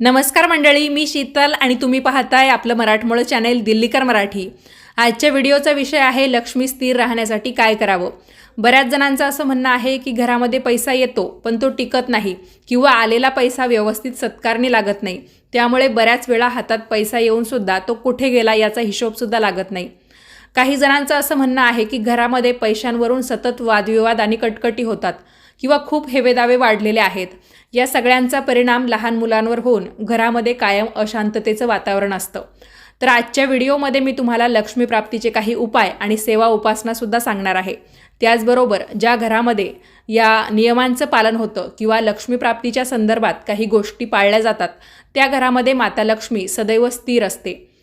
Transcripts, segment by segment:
नमस्कार मंडळी मी शीतल आणि तुम्ही पाहताय आपलं मराठमोळं चॅनेल दिल्लीकर मराठी. आजच्या व्हिडिओचा विषय आहे लक्ष्मी स्थिर राहण्यासाठी काय करावं? बऱ्याच जणांचं असं म्हणणं आहे की घरामध्ये पैसा येतो पण तो टिकत नाही किंवा आलेला पैसा व्यवस्थित सत्कारणी लागत नाही. त्यामुळे बऱ्याच वेळा हातात पैसा येऊनसुद्धा तो कुठे गेला याचा हिशोबसुद्धा लागत नाही. काही जणांचं असं म्हणणं आहे की घरामध्ये पैशांवरून सतत वादविवाद आणि कटकटी होतात. किंवा खूप हेवेदावे वाढलेले आहेत. या सगळ्यांचा परिणाम लहान मुलांवर होऊन घरामध्ये कायम अशांततेचं वातावरण असतं. तर आजच्या व्हिडिओमध्ये मी तुम्हाला लक्ष्मी प्राप्तीचे काही उपाय आणि सेवा उपासनासुद्धा सांगणार आहे. त्याचबरोबर ज्या घरामध्ये या नियमांचं पालन होतं किंवा लक्ष्मीप्राप्तीच्या संदर्भात काही गोष्टी पाळल्या जातात त्या घरामध्ये माता लक्ष्मी सदैव स्थिर असते.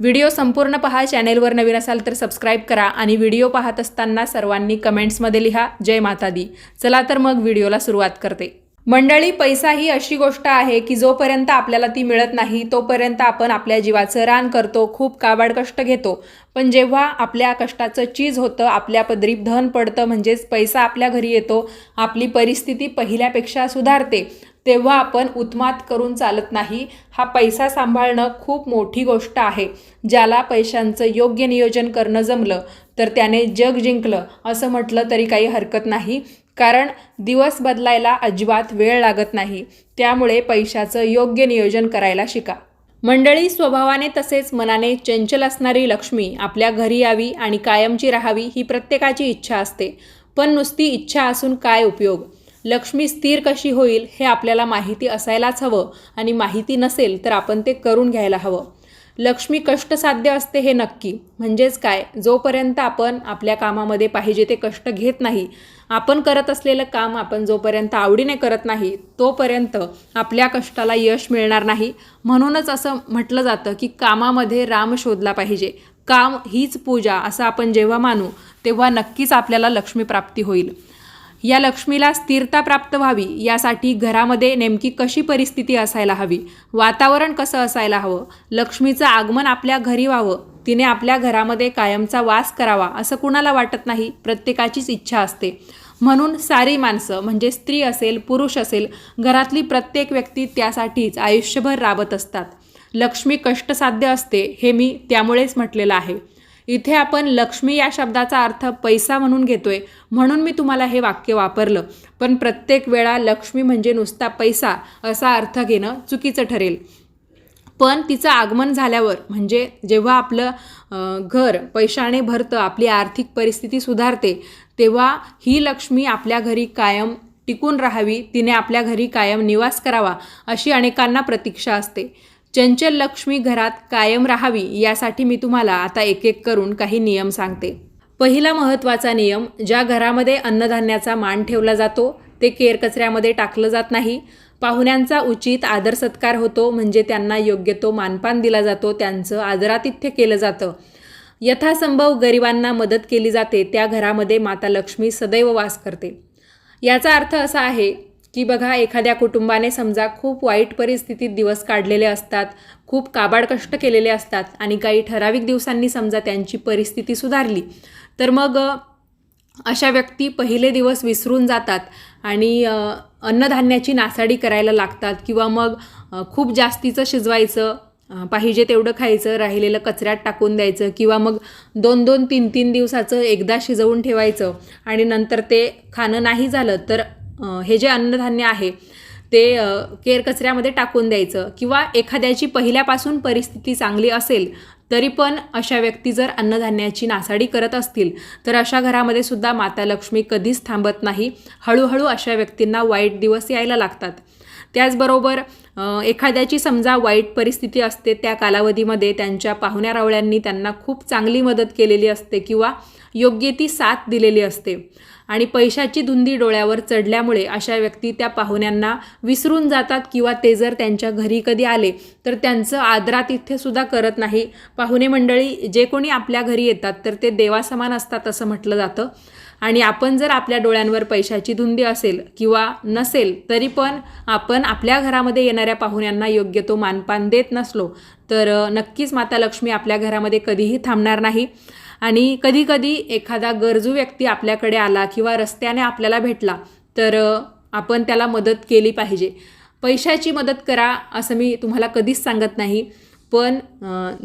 व्हिडिओ संपूर्ण पहा चॅनेलवर नवीन असाल तर सबस्क्राईब करा आणि व्हिडिओ पाहत असताना सर्वांनी कमेंट्समध्ये लिहा जय माता दी चला तर मग व्हिडिओला सुरुवात करते. मंडळी पैसा ही अशी गोष्ट आहे की जोपर्यंत आपल्याला ती मिळत नाही तोपर्यंत आपण आपल्या जीवाचं रान करतो खूप काबाड कष्ट घेतो. पण जेव्हा आपल्या कष्टाचं चीज होतं आपल्या पदरी धन पडतं म्हणजेच पैसा आपल्या घरी येतो आपली परिस्थिती पहिल्यापेक्षा सुधारते. तेव्हा आपण उत्मात करून चालत नाही. हा पैसा सांभाळणं खूप मोठी गोष्ट आहे. ज्याला पैशांचं योग्य नियोजन करणं जमलं तर त्याने जग जिंकलं असं म्हटलं तरी काही हरकत नाही. कारण दिवस बदलायला अजिबात वेळ लागत नाही. त्यामुळे पैशाचं योग्य नियोजन करायला शिका. मंडळी स्वभावाने तसेच मनाने चंचल असणारी लक्ष्मी आपल्या घरी यावी आणि कायमची राहावी ही प्रत्येकाची इच्छा असते. पण नुसती इच्छा असून काय उपयोग? लक्ष्मी स्थिर कशी होईल हे आपल्याला माहिती असायलाच हवं आणि माहिती नसेल तर आपण ते करून घ्यायला हवं. लक्ष्मी कष्टसाध्य असते हे नक्की. म्हणजेच काय? जोपर्यंत आपण आपल्या कामामध्ये पाहिजे ते कष्ट घेत नाही आपण करत असलेलं काम आपण जोपर्यंत आवडीने करत नाही तोपर्यंत आपल्या कष्टाला यश मिळणार नाही. म्हणूनच असं म्हटलं जातं की कामामध्ये राम शोधला पाहिजे. काम हीच पूजा असं आपण जेव्हा मानू तेव्हा नक्कीच आपल्याला लक्ष्मी प्राप्ती होईल. या लक्ष्मीला स्थिरता प्राप्त व्हावी यासाठी घरामध्ये नेमकी कशी परिस्थिती असायला हवी वातावरण कसं असायला हवं लक्ष्मीचं आगमन आपल्या घरी व्हावं तिने आपल्या घरामध्ये कायमचा वास करावा असं कुणाला वाटत नाही? प्रत्येकाचीच इच्छा असते. म्हणून सारी माणसं म्हणजे स्त्री असेल पुरुष असेल घरातली प्रत्येक व्यक्ती त्यासाठीच आयुष्यभर राबत असतात. लक्ष्मी कष्टसाध्य असते हे मी त्यामुळेच म्हटलेलं आहे. इथे आपण लक्ष्मी या शब्दाचा अर्थ पैसा म्हणून घेतोय. म्हणून मी तुम्हाला हे वाक्य वापरलं. पण प्रत्येक वेळा लक्ष्मी म्हणजे नुसता पैसा असा अर्थ घेणं चुकीचं ठरेल. पण तिचं आगमन झाल्यावर म्हणजे जेव्हा आपलं घर पैशाने भरतं आपली आर्थिक परिस्थिती सुधारते तेव्हा ही लक्ष्मी आपल्या घरी कायम टिकून राहावी तिने आपल्या घरी कायम निवास करावा अशी अनेकांना प्रतीक्षा असते. चंचल लक्ष्मी घरात कायम राहावी यासाठी मी तुम्हाला आता एक एक करून काही नियम सांगते. पहिला महत्त्वाचा नियम ज्या घरामध्ये अन्नधान्याचा मान ठेवला जातो ते केर कचऱ्यामध्ये टाकलं जात नाही. पाहुण्यांचा उचित आदर सत्कार होतो म्हणजे त्यांना योग्य तो मानपान दिला जातो त्यांचं आदरातिथ्य केलं जातं. यथासंभव गरिबांना मदत केली जाते त्या घरामध्ये माता लक्ष्मी सदैव वास करते. याचा अर्थ असा आहे की बघा एखाद्या कुटुंबाने समजा खूप वाईट परिस्थितीत दिवस काढलेले असतात खूप काबाड कष्ट केलेले असतात आणि काही ठराविक दिवसांनी समजा त्यांची परिस्थिती सुधारली तर मग अशा व्यक्ती पहिले दिवस विसरून जातात आणि अन्नधान्याची नासाडी करायला लागतात किंवा मग खूप जास्तीचं शिजवायचं पाहिजे तेवढं खायचं राहिलेलं कचऱ्यात टाकून द्यायचं किंवा मग दोन दोन तीन तीन दिवसाचं एकदा शिजवून ठेवायचं आणि नंतर ते खाणं नाही झालं तर हे जे अन्नधान्य आहे ते केरकचऱ्यामध्ये केर कचऱ्यामध्ये टाकून द्यायचं किंवा एखाद्याची पहिल्यापासून परिस्थिती चांगली असेल तरी पण अशा व्यक्ती जर अन्नधान्याची नासाडी करत असतील तर अशा घरामध्ये सुद्धा माता लक्ष्मी कधीच थांबत नाही. हळूहळू अशा व्यक्तींना वाईट दिवस यायला लागतात. त्याचबरोबर एखाद्याची समजा वाईट परिस्थिती असते त्या कालावधीमध्ये त्यांच्या पाहुण्या रावळ्यांनी त्यांना खूप चांगली मदत केलेली असते किंवा योग्य ती साथ दिलेली असते. आणि पैशाची धुंदी डोळ्यावर चढल्यामुळे अशा व्यक्ती त्या पाहुण्यांना विसरून जातात किंवा ते जर त्यांच्या घरी कधी आले तर त्यांचं आदरातिथ्यसुद्धा करत नाही. पाहुणे मंडळी जे कोणी आपल्या घरी येतात तर ते देवासमान असतात असं म्हटलं जातं. आणि आपण जर आपल्या डोळ्यांवर पैशाची धुंदी असेल किंवा नसेल तरी पण आपण आपल्या घरामध्ये येणाऱ्या पाहुण्यांना योग्य तो मानपान देत नसलो तर नक्कीच माता लक्ष्मी आपल्या घरामध्ये कधीही थांबणार नाही. आणि कधीकधी एखादा गरजू व्यक्ती आपल्याकडे आला किंवा रस्त्याने आपल्याला भेटला तर आपण त्याला मदत केली पाहिजे. पैशाची मदत करा असं मी तुम्हाला कधीच सांगत नाही पण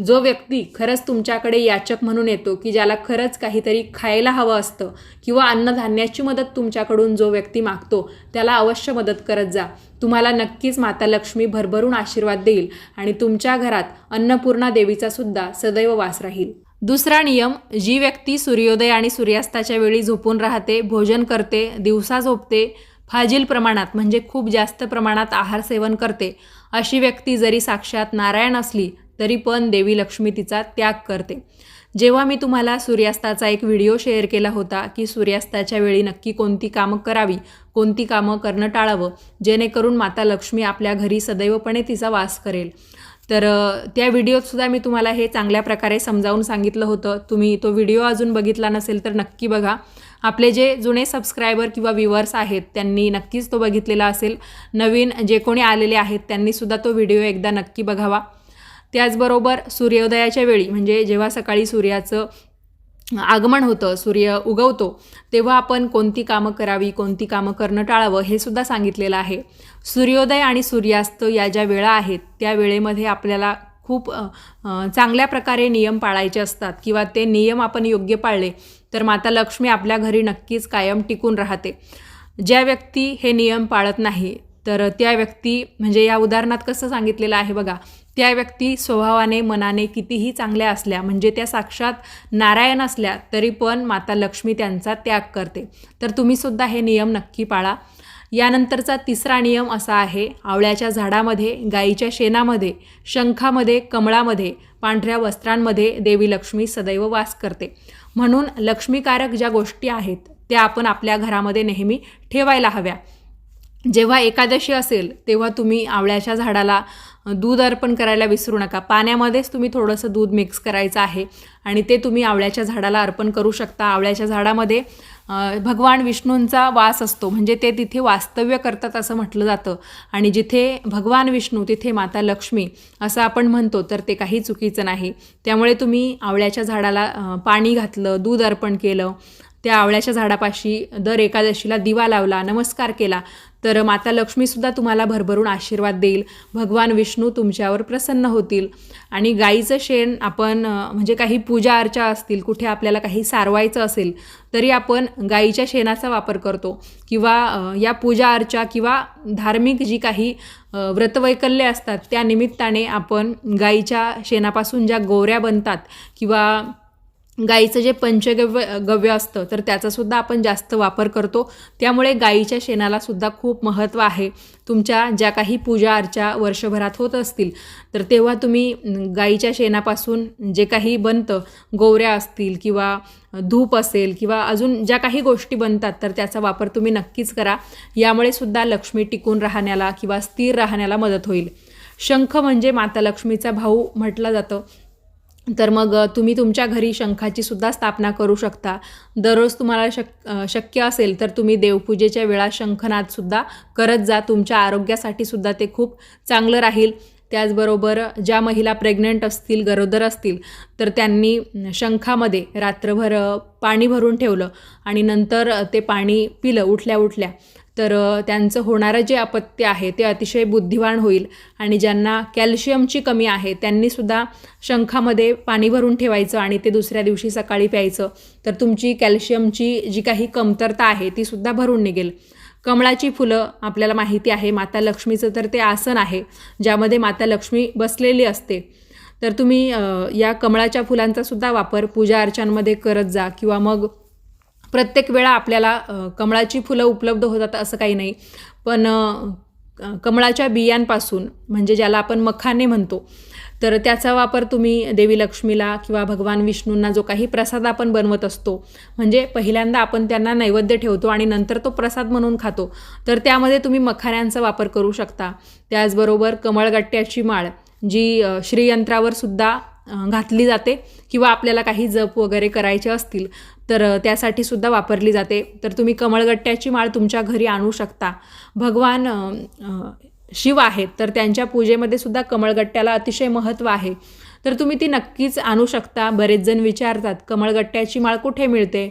जो व्यक्ती खरंच तुमच्याकडे याचक म्हणून येतो की ज्याला खरंच काहीतरी खायला हवं असतं किंवा अन्नधान्याची मदत तुमच्याकडून जो व्यक्ती मागतो त्याला अवश्य मदत करत जा. तुम्हाला नक्कीच माता लक्ष्मी भरभरून आशीर्वाद देईल आणि तुमच्या घरात अन्नपूर्णा देवीचा सुद्धा सदैव वास राहील. दुसरा नियम जी व्यक्ती सूर्योदय आणि सूर्यास्ताच्या वेळी झोपून राहते भोजन करते दिवसा झोपते फाजील प्रमाणात म्हणजे खूप जास्त प्रमाणात आहार सेवन करते अशी व्यक्ती जरी साक्षात नारायण असली तरी पण देवी लक्ष्मी तिचा त्याग करते. जेव्हा मी तुम्हाला सूर्यास्ताचा एक व्हिडिओ शेअर केला होता की सूर्यास्ताच्या वेळी नक्की कोणती कामं करावी कोणती कामं करणं टाळावं जेणेकरून माता लक्ष्मी आपल्या घरी सदैवपणे तिचा वास करेल. तर त्या व्हिडिओत सुद्धा मी तुम्हाला हे चांगल्या प्रकारे समजावून सांगितलं होतं. तुम्ही तो व्हिडिओ अजून बघितला नसेल तर नक्की बघा. आपले जे जुने सबस्क्रायबर किंवा व्ह्युअर्स आहेत त्यांनी नक्कीच तो बघितलेला असेल. नवीन जे कोणी आलेले आहेत त्यांनीसुद्धा तो व्हिडिओ एकदा नक्की बघावा. त्याचबरोबर सूर्योदयाच्या वेळी म्हणजे जेव्हा सकाळी सूर्याचं आगमन होतं सूर्य उगवतो तेव्हा आपण कोणती कामं करावी कोणती कामं करणं टाळावं हे सुद्धा सांगितलेलं आहे. सूर्योदय आणि सूर्यास्त या ज्या वेळा आहेत त्या वेळेमध्ये आपल्याला खूप चांगल्या प्रकारे नियम पाळायचे असतात किंवा ते नियम आपण योग्य पाळले तर माता लक्ष्मी आपल्या घरी नक्कीच कायम टिकून राहते. ज्या व्यक्ती हे नियम पाळत नाही तर त्या व्यक्ती म्हणजे या उदाहरणात कसं सांगितलेलं आहे बघा त्या व्यक्ती स्वभावाने मनाने कितीही चांगल्या असल्या म्हणजे त्या साक्षात नारायण असल्या तरी पण माता लक्ष्मी त्यांचा त्याग करते. तर तुम्हीसुद्धा हे नियम नक्की पाळा. यानंतरचा तिसरा नियम असा आहे आवळ्याच्या झाडामध्ये गाईच्या शेणामध्ये शंखामध्ये कमळामध्ये पांढऱ्या वस्त्रांमध्ये देवी लक्ष्मी सदैव वास करते. म्हणून लक्ष्मीकारक ज्या गोष्टी आहेत त्या आपण आपल्या घरामध्ये नेहमी ठेवायला हव्या. जेव्हा एकादशी असेल तेव्हा तुम्ही आवळ्याच्या झाडाला दूध अर्पण करायला विसरू नका. पाण्यामध्येच तुम्ही थोडंसं दूध मिक्स करायचं आहे आणि ते तुम्ही आवळ्याच्या झाडाला अर्पण करू शकता. आवळ्याच्या झाडामध्ये भगवान विष्णूंचा वास असतो. म्हणजे ते तिथे वास्तव्य करतात असं म्हटलं जातं. आणि जिथे भगवान विष्णू तिथे माता लक्ष्मी असं आपण म्हणतो तर ते काही चुकीचं नाही. त्यामुळे तुम्ही आवळ्याच्या झाडाला पाणी घातलं दूध अर्पण केलं त्या आवळ्याच्या झाडापाशी दर एकादशीला दिवा लावला नमस्कार केला. तर माता लक्ष्मीसुद्धा तुम्हाला भरभरून आशीर्वाद देईल. भगवान विष्णू तुमच्यावर प्रसन्न होतील. आणि गाईचं शेण आपण म्हणजे काही पूजा अर्चा असतील कुठे आपल्याला काही सारवायचं असेल तरी आपण गाईच्या शेणाचा वापर करतो. किंवा या पूजा अर्चा किंवा धार्मिक जी काही व्रतवैकल्ये असतात त्या निमित्ताने आपण गाईच्या शेणापासून ज्या गोऱ्या बनतात किंवा गाईचं जे पंचगव्य गव्य असतं तर त्याचासुद्धा आपण जास्त वापर करतो. त्यामुळे गाईच्या शेणाला सुद्धा खूप महत्त्व आहे. तुमच्या ज्या काही पूजा अर्चा वर्षभरात होत असतील तर तेव्हा तुम्ही गाईच्या शेणापासून जे काही बनतं गोवऱ्या असतील किंवा धूप असेल किंवा अजून ज्या काही गोष्टी बनतात तर त्याचा वापर तुम्ही नक्कीच करा. यामुळे सुद्धा लक्ष्मी टिकून राहण्याला किंवा स्थिर राहण्याला मदत होईल. शंख म्हणजे माता लक्ष्मीचा भाऊ म्हटलं जातं. तर मग तुम्ही तुमच्या घरी शंखाची सुद्धा स्थापना करू शकता. दररोज तुम्हाला शक शक्य असेल तर तुम्ही देवपूजेच्या वेळा शंखनादसुद्धा करत जा. तुमच्या आरोग्यासाठी सुद्धा ते खूप चांगलं राहील. त्याचबरोबर ज्या महिला प्रेग्नंट असतील गरोदर असतील तर त्यांनी शंखामध्ये रात्रभर पाणी भरून ठेवलं आणि नंतर ते पाणी पिलं उठल्या उठल्या. तर त्यांचं होणारं जे अपत्य आहे ते अतिशय बुद्धिवान होईल आणि ज्यांना कॅल्शियमची कमी आहे त्यांनीसुद्धा शंखामध्ये पाणी भरून ठेवायचं आणि ते दुसऱ्या दिवशी सकाळी प्यायचं. तर तुमची कॅल्शियमची जी काही कमतरता आहे ती सुद्धा भरून निघेल. कमळाची फुलं आपल्याला माहिती आहे माता लक्ष्मीचं तर ते आसन आहे ज्यामध्ये माता लक्ष्मी बसलेली असते. तर तुम्ही या कमळाच्या फुलांचा सुद्धा वापर पूजा अर्चांमध्ये करत जा किंवा मग प्रत्येक वेळा आपल्याला कमळाची फुलं उपलब्ध होतात असं काही नाही. पण कमळाच्या बियांपासून म्हणजे ज्याला आपण मखाने म्हणतो तर त्याचा वापर तुम्ही देवी लक्ष्मीला किंवा भगवान विष्णूंना जो काही प्रसाद आपण बनवत असतो म्हणजे पहिल्यांदा आपण त्यांना नैवेद्य ठेवतो आणि नंतर तो प्रसाद म्हणून खातो तर त्यामध्ये तुम्ही मखाण्यांचा वापर करू शकता. त्याचबरोबर कमळगट्ट्याची माळ जी श्रीयंत्रावर सुद्धा घातली जाते किंवा आपल्याला काही जप वगैरे करायचे असतील तर त्यासाठी सुद्धा वापरली जाते. तर तुम्ही कमळगट्ट्याची माळ तुमच्या घरी आणू शकता. भगवान शिव आहेत तर त्यांच्या पूजेमध्ये सुद्धा कमळगट्ट्याला अतिशय महत्त्व आहे. तर तुम्ही ती नक्कीच आणू शकता. बरेच जण विचारतात कमळगट्ट्याची माळ कुठे मिळते?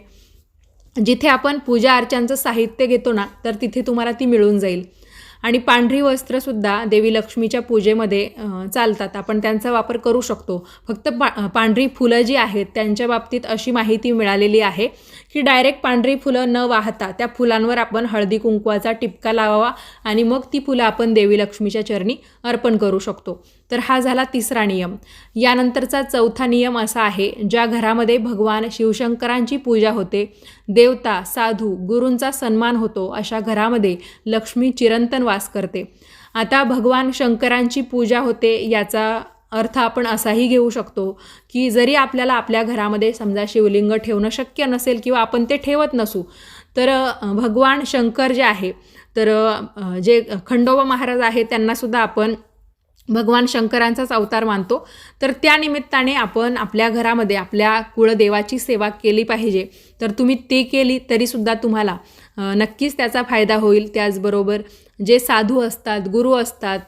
जिथे आपण पूजा अर्चांचं साहित्य घेतो ना तर तिथे तुम्हाला ती मिळून जाईल. आणि पांढरी वस्त्रसुद्धा देवी लक्ष्मीच्या पूजेमध्ये चालतात. आपण त्यांचा वापर करू शकतो. फक्त पा पांढरी फुलं जी आहेत त्यांच्या बाबतीत अशी माहिती मिळालेली आहे की डायरेक्ट पांढरी फुलं न वाहता त्या फुलांवर आपण हळदी कुंकवाचा टिपका लावावा आणि मग ती फुलं आपण देवी लक्ष्मीच्या चरणी अर्पण करू शकतो. तर हा झाला तिसरा नियम. यानंतरचा चौथा नियम असा आहे ज्या घरामध्ये भगवान शिवशंकरांची पूजा होते. देवता साधू गुरूंचा सन्मान होतो अशा घरामध्ये लक्ष्मी चिरंतन वास करते. आता भगवान शंकरांची पूजा होते याचा अर्थ आपण असाही घेऊ शकतो की जरी आपल्याला आपल्या घरामध्ये समजा शिवलिंग ठेवणं शक्य नसेल किंवा आपण ते ठेवत नसू तर भगवान शंकर जे आहे तर जे खंडोबा महाराज आहे त्यांनासुद्धा आपण भगवान शंकरांचाच अवतार मानतो. तर त्या निमित्ताने आपण आपल्या घरामध्ये आपल्या कुळदेवाची सेवा केली पाहिजे. तर तुम्ही ते केली तरीसुद्धा तुम्हाला नक्कीच त्याचा फायदा होईल. त्याचबरोबर जे साधू असतात गुरु असतात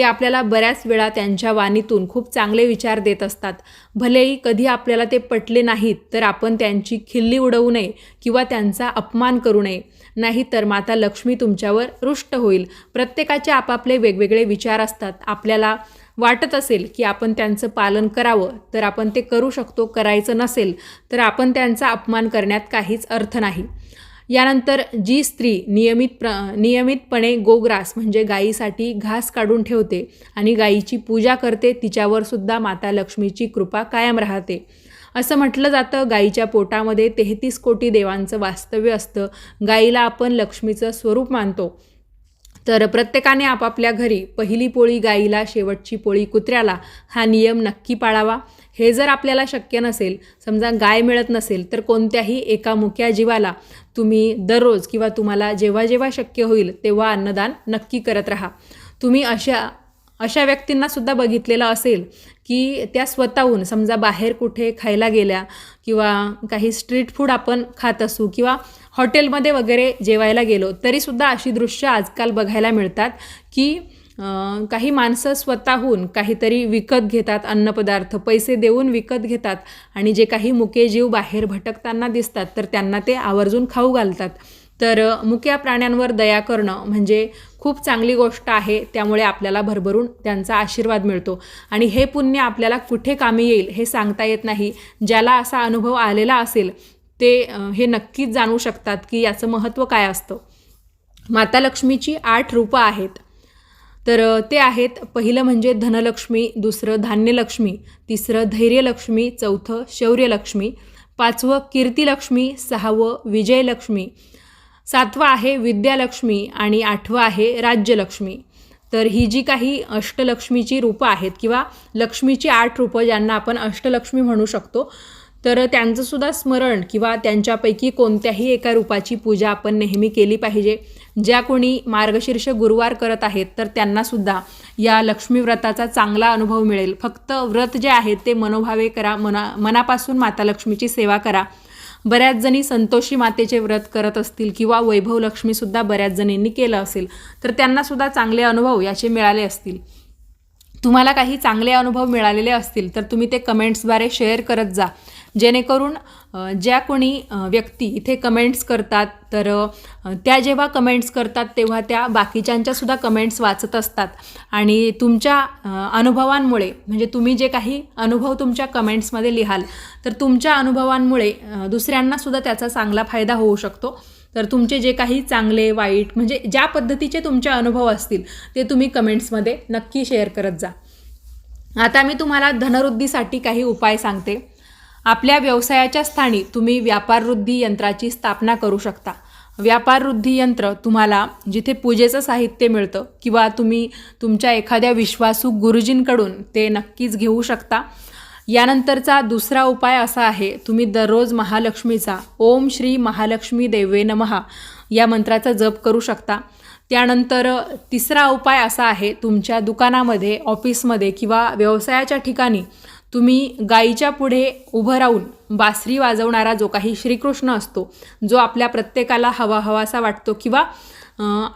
ते आपल्याला बऱ्याच वेळा त्यांच्या वाणीतून खूप चांगले विचार देत असतात. भलेही कधी आपल्याला ते पटले नाहीत तर आपण त्यांची खिल्ली उडवू नये किंवा त्यांचा अपमान करू नये. नाही तर माता लक्ष्मी तुमच्यावर रुष्ट होईल. प्रत्येकाचे आपापले वेगवेगळे विचार असतात. आपल्याला वाटत असेल की आपण त्यांचं पालन करावं तर आपण ते करू शकतो करायचं नसेल तर आपण त्यांचा अपमान करण्यात काहीच अर्थ नाही. यानंतर जी स्त्री नियमित प्र नियमितपणे गोग्रास म्हणजे गायीसाठी घास काढून ठेवते आणि गायीची पूजा करते तिच्यावर सुद्धा माता लक्ष्मीची कृपा कायम राहते. असं म्हटलं जातं गायीच्या पोटामध्ये तेहतीस कोटी देवांचं वास्तव्य असतं. गायीला आपण लक्ष्मीचं स्वरूप मानतो. तर प्रत्येकाने आपापल्या घरी पहिली पोळी गाईला शेवटची पोळी कुत्र्याला हा नियम नक्की पाळावा. हे जर आपल्याला शक्य नसेल समजा गाय मिळत नसेल तर कोणत्याही एका मुक्या जीवाला तुम्ही दररोज किंवा तुम्हाला जेव्हा जेव्हा शक्य होईल तेव्हा अन्नदान नक्की करत राहा. तुम्ही अशा अशा व्यक्तींनासुद्धा बघितलेलं असेल की त्या स्वतःहून समजा बाहेर कुठे खायला गेल्या किंवा काही स्ट्रीट फूड आपण खात असू किंवा हॉटेलमध्ये वगैरे जेवायला गेलो तरीसुद्धा अशी दृश्य आजकाल बघायला मिळतात की काही माणसं स्वतःहून काहीतरी विकत घेतात अन्नपदार्थ पैसे देऊन विकत घेतात आणि जे काही मुके जीव बाहेर भटकताना दिसतात तर त्यांना ते आवर्जून खाऊ घालतात. तर मुक्या प्राण्यांवर दया करणं म्हणजे खूप चांगली गोष्ट आहे त्यामुळे आपल्याला भरभरून त्यांचा आशीर्वाद मिळतो. आणि हे पुण्य आपल्याला कुठे कामी येईल हे सांगता येत नाही. ज्याला असा अनुभव आलेला असेल ते हे नक्कीच जाणू शकतात की याचं महत्त्व काय असतं. माता लक्ष्मीची आठ रूपं आहेत. तर ते आहेत पहिलं म्हणजे धनलक्ष्मी दुसरं धान्यलक्ष्मी तिसरं धैर्यलक्ष्मी चौथं शौर्यलक्ष्मी पाचवं कीर्तिलक्ष्मी सहावं विजयलक्ष्मी सातवं आहे विद्यालक्ष्मी आणि आठवं आहे राज्यलक्ष्मी. तर ही जी काही अष्टलक्ष्मीची रूपं आहेत किंवा लक्ष्मीची आठ रूपं ज्यांना आपण अष्टलक्ष्मी म्हणू शकतो तर त्यांचंसुद्धा स्मरण किंवा त्यांच्यापैकी कोणत्याही एका रूपाची पूजा आपण नेहमी केली पाहिजे. ज्या कोणी मार्गशीर्ष गुरुवार करत आहेत तर त्यांनासुद्धा या लक्ष्मी व्रताचा चांगला अनुभव मिळेल. फक्त व्रत जे आहेत ते मनोभावे करा मना मनापासून माता लक्ष्मीची सेवा करा. बऱ्याच जणी संतोषी मातेचे व्रत करत असतील किंवा वैभव लक्ष्मीसुद्धा बऱ्याच जणींनी केलं असेल तर त्यांनासुद्धा चांगले अनुभव याचे मिळाले असतील. तुम्हाला काही चांगले अनुभव मिळालेले असतील तर तुम्ही ते कमेंट्सद्वारे शेअर करत जा. जेणेकरून ज्या कोणी व्यक्ती इथे कमेंट्स करतात तर त्या जेव्हा कमेंट्स करतात तेव्हा त्या बाकीच्यांच्यासुद्धा कमेंट्स वाचत असतात. आणि तुमच्या अनुभवांमुळे म्हणजे तुम्ही जे काही अनुभव तुमच्या कमेंट्समध्ये लिहाल तर तुमच्या अनुभवांमुळे दुसऱ्यांनासुद्धा त्याचा चांगला फायदा होऊ शकतो. तर तुमचे जे काही चांगले वाईट म्हणजे ज्या पद्धतीचे तुमचे अनुभव असतील ते तुम्ही कमेंट्समध्ये नक्की शेअर करत जा. आता मी तुम्हाला धनवृद्धीसाठी काही उपाय सांगते. आपल्या व्यवसायाच्या स्थानी तुम्ही व्यापारवृद्धी यंत्राची स्थापना करू शकता. व्यापारवृद्धी यंत्र तुम्हाला जिथे पूजेचं साहित्य मिळतं किंवा तुम्ही तुमच्या एखाद्या विश्वासू गुरुजींकडून ते नक्कीच घेऊ शकता. यानंतरचा दुसरा उपाय असा आहे तुम्ही दररोज महालक्ष्मीचा ओम श्री महालक्ष्मी देवे नमहा या मंत्राचा जप करू शकता. त्यानंतर तिसरा उपाय असा आहे तुमच्या दुकानामध्ये ऑफिसमध्ये किंवा व्यवसायाच्या ठिकाणी तुम्ही गायीच्या पुढे उभं राहून बासरी वाजवणारा जो काही श्रीकृष्ण असतो जो आपल्या प्रत्येकाला हवा हवासा वाटतो किंवा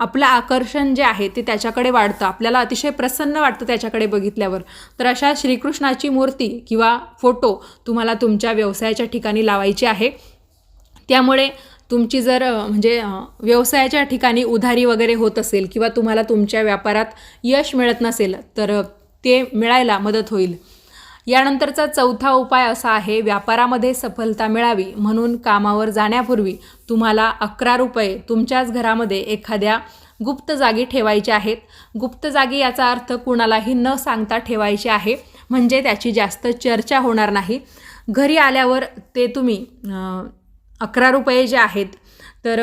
आपलं आकर्षण जे आहे ते त्याच्याकडे वाढतं आपल्याला अतिशय प्रसन्न वाटतं त्याच्याकडे बघितल्यावर तर अशा श्रीकृष्णाची मूर्ती किंवा फोटो तुम्हाला तुमच्या व्यवसायाच्या ठिकाणी लावायची आहे. त्यामुळे तुमची जर म्हणजे व्यवसायाच्या ठिकाणी उधारी वगैरे होत असेल किंवा तुम्हाला तुमच्या व्यापारात यश मिळत नसेल तर ते मिळायला मदत होईल. यानंतरचा चौथा उपाय असा आहे व्यापारामध्ये सफलता मिळावी म्हणून कामावर जाण्यापूर्वी तुम्हाला अकरा रुपये तुमच्याच घरामध्ये एखाद्या गुप्त जागी ठेवायचे आहेत. गुप्त जागी याचा अर्थ कुणालाही न सांगता ठेवायचे आहे म्हणजे त्याची जास्त चर्चा होणार नाही. घरी आल्यावर ते तुम्ही अकरा रुपये जे आहेत तर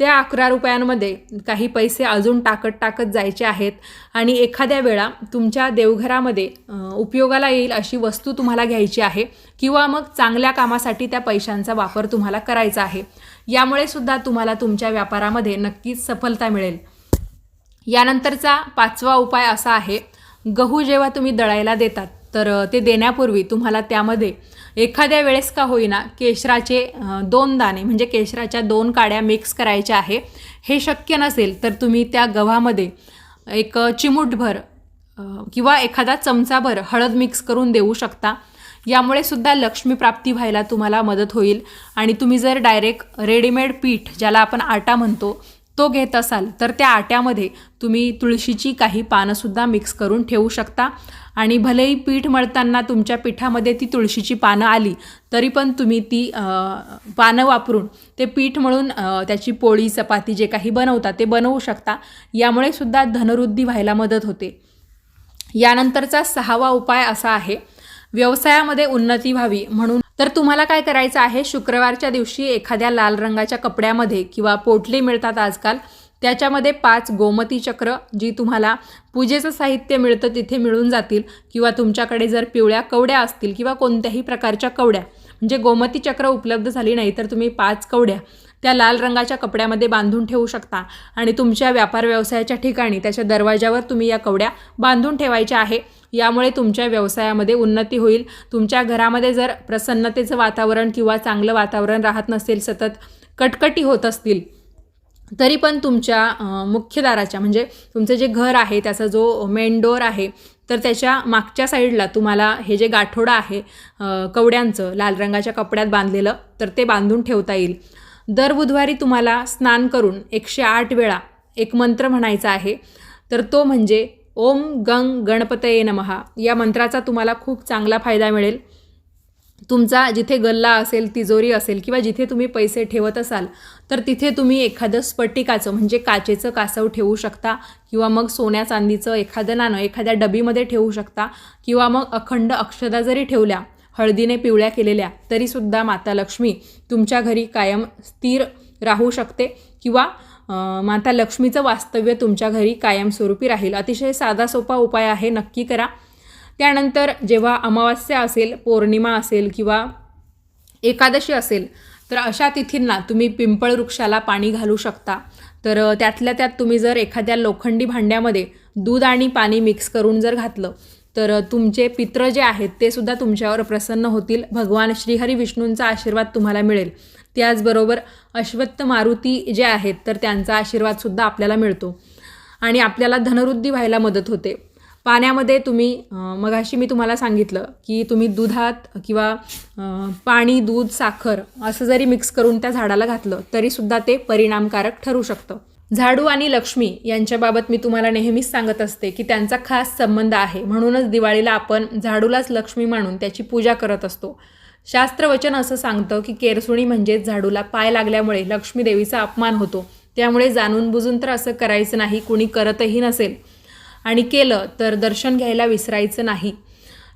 त्या अकरा रुपयांमध्ये काही पैसे अजून टाकत टाकत जायचे आहेत. आणि एखाद्या वेळा तुमच्या देवघरामध्ये उपयोगाला येईल अशी वस्तू तुम्हाला घ्यायची आहे किंवा मग चांगल्या कामासाठी त्या पैशांचा वापर तुम्हाला करायचा आहे. यामुळे सुद्धा तुम्हाला तुमच्या व्यापारामध्ये नक्कीच सफलता मिळेल. यानंतरचा पाचवा उपाय असा आहे गहू जेव्हा तुम्ही दळायला देतात तर ते देण्यापूर्वी तुम्हाला त्यामध्ये एखाद्या वेळेस का होईना केशराचे दोन दाणे म्हणजे केशराच्या दोन काड्या मिक्स करायच्या आहे हे शक्य नसेल तर तुम्ही त्या गव्हामध्ये एक चिमूटभर किंवा एखादा चमचाभर हळद मिक्स करून देऊ शकता. यामुळे सुद्धा लक्ष्मी प्राप्ती व्हायला तुम्हाला मदत होईल. आणि तुम्ही जर डायरेक्ट रेडीमेड पीठ ज्याला आपण आटा म्हणतो तो घेत असाल तर त्या आट्यामध्ये तुम्ही तुळशीची काही पानंसुद्धा मिक्स करून ठेवू शकता. आणि भलेही पीठ मळताना तुमच्या पिठामध्ये ती तुळशीची पानं आली तरी पण तुम्ही ती पानं वापरून ते पीठ मळून त्याची पोळी चपाती जे काही बनवता ते बनवू शकता. यामुळे सुद्धा धनवृद्धी व्हायला मदत होते. यानंतरचा सहावा उपाय असा आहे व्यवसायामध्ये उन्नती व्हावी. म्हणून तर तुम्हाला काय करायचं आहे शुक्रवारच्या दिवशी एखाद्या लाल रंगाच्या कपड्यामध्ये किंवा पोटली मिळतात आजकाल त्याच्यामध्ये पाच गोमती चक्र जी तुम्हाला पूजेचं साहित्य मिळतं तिथे मिळून जातील किंवा तुमच्याकडे जर पिवळ्या कवड्या असतील किंवा कोणत्याही प्रकारच्या कवड्या म्हणजे गोमती चक्र उपलब्ध झाली नाही तर तुम्ही पाच कवड्या त्या लाल रंगाच्या कपड्यामध्ये बांधून ठेवू शकता. आणि तुमच्या व्यापार व्यवसायाच्या ठिकाणी त्याच्या दरवाजावर तुम्ही या कवड्या बांधून ठेवायच्या आहे. यामुळे तुमच्या व्यवसायामध्ये उन्नती होईल. तुमच्या घरामध्ये जर प्रसन्नतेचं वातावरण किंवा चांगलं वातावरण राहत नसेल सतत कटकटी होत असतील तरी पण तुमच्या मुख्य दाराच्या म्हणजे तुमचं जे घर आहे त्याचा जो मेन डोअर आहे तर त्याच्या मागच्या साईडला तुम्हाला हे जे गाठोडं आहे कवड्यांचं लाल रंगाच्या कपड्यात बांधलेलं तर ते बांधून ठेवता येईल. दर बुधवारी तुम्हाला स्नान करून एकशे आठ वेळा एक मंत्र म्हणायचा आहे तर तो म्हणजे ओम गंग गणपतये नमहा या मंत्राचा तुम्हाला खूप चांगला फायदा मिळेल. तुमचा जिथे गल्ला असेल तिजोरी असेल किंवा जिथे तुम्ही पैसे ठेवत असाल तर तिथे तुम्ही एखादं स्फटिकाचं म्हणजे काचेचं कासव ठेवू शकता किंवा मग सोन्या चांदीचं एखादं नाणं एखाद्या डबीमध्ये ठेवू शकता किंवा मग अखंड अक्षदा जरी ठेवल्या हळदीने पिवळ्या केलेल्या तरीसुद्धा माता लक्ष्मी तुमच्या घरी कायम स्थिर राहू शकते किंवा माता लक्ष्मीचं वास्तव्य तुमच्या घरी कायमस्वरूपी राहील. अतिशय साधा सोपा उपाय आहे नक्की करा. त्यानंतर जेव्हा अमावास्या असेल पौर्णिमा असेल किंवा एकादशी असेल तर अशा तिथींना तुम्ही पिंपळ वृक्षाला पाणी घालू शकता. तर त्यातल्या त्यात तुम्ही जर एखाद्या लोखंडी भांड्यामध्ये दूध आणि पाणी मिक्स करून जर घातलं तर तुमचे पित्र जे आहेत ते सुद्धा तुमच्यावर प्रसन्न होतील. भगवान श्रीहरी विष्णूंचा आशीर्वाद तुम्हाला मिळेल. त्याचबरोबर अश्वत्थ मारुती जे आहेत तर त्यांचा आशीर्वादसुद्धा आपल्याला मिळतो. आणि आपल्याला धनवृद्धी व्हायला मदत होते. पाण्यामध्ये तुम्ही अं, मगाशी मी तुम्हाला सांगितलं की तुम्ही दुधात किंवा पाणी दूध साखर असं जरी मिक्स करून त्या झाडाला घातलं तरीसुद्धा ते परिणामकारक ठरू शकतं. झाडू आणि लक्ष्मी यांच्याबाबत मी तुम्हाला नेहमीच सांगत असते की त्यांचा खास संबंध आहे. म्हणूनच दिवाळीला आपण झाडूलाच लक्ष्मी मानून त्याची पूजा करत असतो. शास्त्रवचन असं सांगतं की केरसुणी म्हणजेच झाडूला पाय लागल्यामुळे लक्ष्मी देवीचा अपमान होतो. त्यामुळे जाणून बुजून तर असं करायचं नाही कुणी करतही नसेल. आणि केलं तर दर्शन घ्यायला विसरायचं नाही.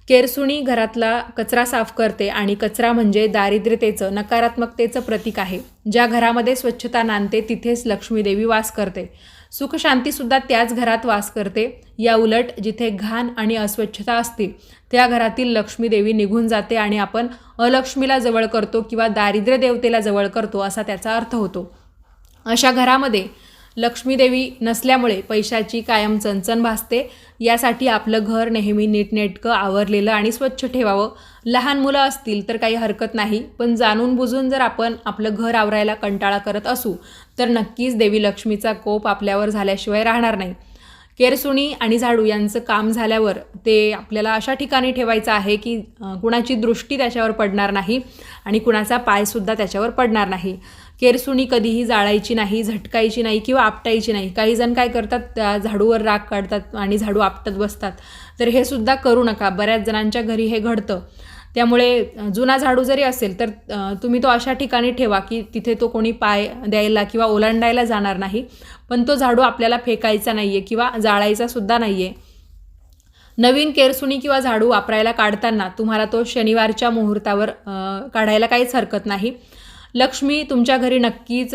केरसुणी घरातला कचरा साफ करते आणि कचरा म्हणजे दारिद्र्यतेचं नकारात्मकतेचं प्रतीक आहे. ज्या घरामध्ये स्वच्छता नांदते तिथेच लक्ष्मीदेवी वास करते. सुखशांतीसुद्धा त्याच घरात वास करते. या उलट जिथे घाण आणि अस्वच्छता असतील त्या घरातील लक्ष्मीदेवी निघून जाते आणि आपण अलक्ष्मीला जवळ करतो किंवा दारिद्र्य देवतेला जवळ करतो असा त्याचा अर्थ होतो. अशा घरामध्ये लक्ष्मीदेवी नसल्यामुळे पैशाची कायम चणचण भासते. यासाठी आपलं घर नेहमी नीटनेटकं आवरलेलं आणि स्वच्छ ठेवावं. लहान मुलं असतील तर काही हरकत नाही पण जाणून बुजून जर आपण आपलं घर आवरायला कंटाळा करत असू तर नक्कीच देवी लक्ष्मीचा कोप आपल्यावर झाल्याशिवाय राहणार नाही. केरसुणी आणि झाडू यांचं काम झाल्यावर ते आपल्याला अशा ठिकाणी ठेवायचं आहे की कुणाची दृष्टी त्याच्यावर पडणार नाही आणि कुणाचा पायसुद्धा त्याच्यावर पडणार नाही. केरसुणी कधीही जाळायची नाही झटकायची नाही किंवा आपटायची नाही. काही जण काय करतात त्या झाडूवर राग काढतात आणि झाडू आपटत बसतात. तर हे सुद्धा करू नका. बऱ्याच जणांच्या घरी हे घडतं. त्यामुळे जुना झाडू जरी असेल तर तुम्ही तो अशा ठिकाणी ठेवा की तिथे तो कोणी पाय द्यायला किंवा ओलांडायला जाणार नाही. पण तो झाडू आपल्याला फेकायचा नाही आहे किंवा जाळायचा सुद्धा नाही आहे नवीन केरसुणी किंवा झाडू वापरायला काढताना तुम्हाला तो शनिवारच्या मुहूर्तावर काढायला काहीच हरकत नाही. लक्ष्मी तुमच्या घरी नक्कीच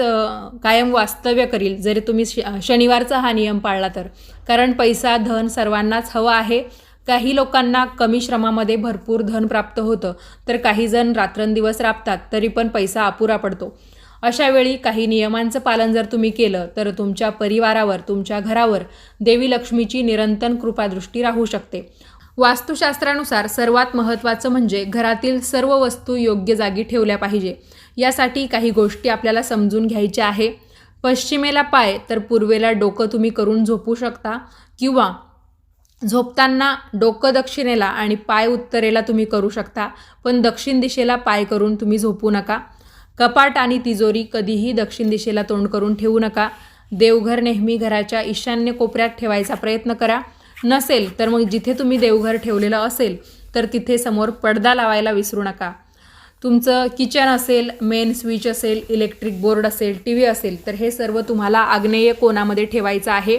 कायम वास्तव्य करील जरी तुम्ही श शनिवारचा हा नियम पाळला तर. कारण पैसा धन सर्वांनाच हवं आहे. काही लोकांना कमी श्रमामध्ये भरपूर धन प्राप्त होतं. तर काही जण रात्रंदिवस राबतात तरी पण पैसा अपुरा पडतो. अशावेळी काही नियमांचं पालन जर तुम्ही केलं तर तुमच्या परिवारावर तुमच्या घरावर देवी लक्ष्मीची निरंतर कृपादृष्टी राहू शकते. वास्तुशास्त्रानुसार सर्वात महत्त्वाचं म्हणजे घरातील सर्व वस्तू योग्य जागी ठेवल्या पाहिजे. यासाठी काही गोष्टी आपल्याला समजून घ्यायच्या आहे. पश्चिमेला पाय तर पूर्वेला डोकं तुम्ही करून झोपू शकता किंवा झोपताना डोकं दक्षिणेला आणि पाय उत्तरेला तुम्ही करू शकता पण दक्षिण दिशेला पाय करून तुम्ही झोपू नका. कपाट आणि तिजोरी कधीही दक्षिण दिशेला तोंड करून ठेवू नका. देवघर नेहमी घराच्या ईशान्य कोपऱ्यात ठेवायचा प्रयत्न करा. नसेल तर मग जिथे तुम्ही देवघर ठेवलेलं असेल तर तिथे समोर पडदा लावायला विसरू नका. तुमचं किचन असेल मेन स्विच असेल इलेक्ट्रिक बोर्ड असेल टी व्ही असेल तर हे सर्व तुम्हाला आग्नेय कोणामध्ये ठेवायचं आहे?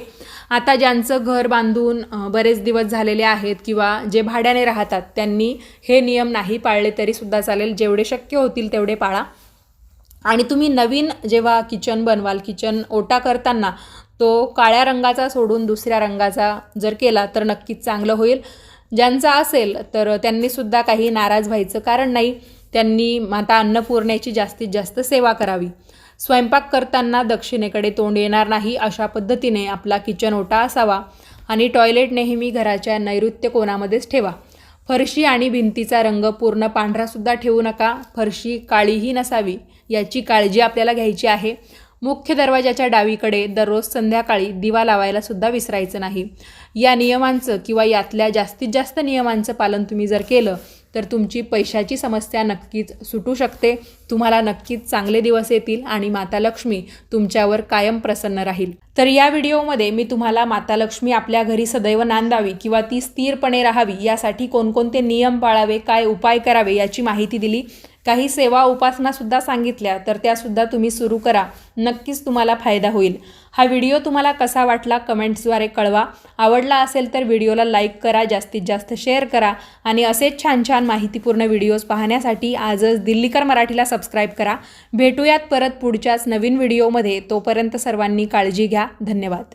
आता ज्यांचं घर बांधून बरेच दिवस झालेले आहेत किंवा जे भाड्याने राहतात त्यांनी हे नियम नाही पाळले तरीसुद्धा चालेल. जेवढे शक्य होतील तेवढे पाळा. आणि तुम्ही नवीन जेव्हा किचन बनवाल किचन ओटा करताना तो काळ्या रंगाचा सोडून दुसऱ्या रंगाचा जर केला तर नक्कीच चांगलं होईल. ज्यांचा असेल तर त्यांनीसुद्धा काही नाराज व्हायचं कारण नाही. त्यांनी माता अन्नपूर्णेची जास्तीत जास्त सेवा करावी. स्वयंपाक करताना दक्षिणेकडे तोंड येणार नाही अशा पद्धतीने आपला किचन ओटा असावा आणि टॉयलेट नेहमी घराच्या नैऋत्य कोणामध्येच ठेवा. फरशी आणि भिंतीचा रंग पूर्ण पांढरासुद्धा ठेवू नका. फरशी काळीही नसावी याची काळजी आपल्याला घ्यायची आहे. मुख्य दरवाजाच्या डावीकडे दररोज संध्याकाळी दिवा लावायला सुद्धा विसरायचं नाही. या नियमांचं किंवा यातल्या जास्तीत जास्त नियमांचं पालन तुम्ही जर केलं तर तुमची पैशाची समस्या नक्कीच सुटू शकते. तुम्हाला नक्कीच चांगले दिवस येतील आणि माता लक्ष्मी तुमच्यावर कायम प्रसन्न राहील. तर या व्हिडिओमध्ये मी तुम्हाला माता लक्ष्मी आपल्या घरी सदैव नांदावी किंवा ती स्थिरपणे राहावी यासाठी कोणकोणते नियम पाळावे काय उपाय करावे याची माहिती दिली. काही सेवा उपासनासुद्धा सांगितल्या तर त्यासुद्धा तुम्ही सुरू करा. नक्कीच तुम्हाला फायदा होईल. हा व्हिडिओ तुम्हाला कसा वाटला कमेंट्सद्वारे कळवा. आवडला असेल तर व्हिडिओला लाईक करा जास्तीत जास्त शेअर करा आणि असेच छान छान माहितीपूर्ण व्हिडिओज पाहण्यासाठी आजच दिल्लीकर मराठीला सबस्क्राईब करा. भेटूयात परत पुढच्याच नवीन व्हिडिओमध्ये. तोपर्यंत सर्वांनी काळजी घ्या. धन्यवाद.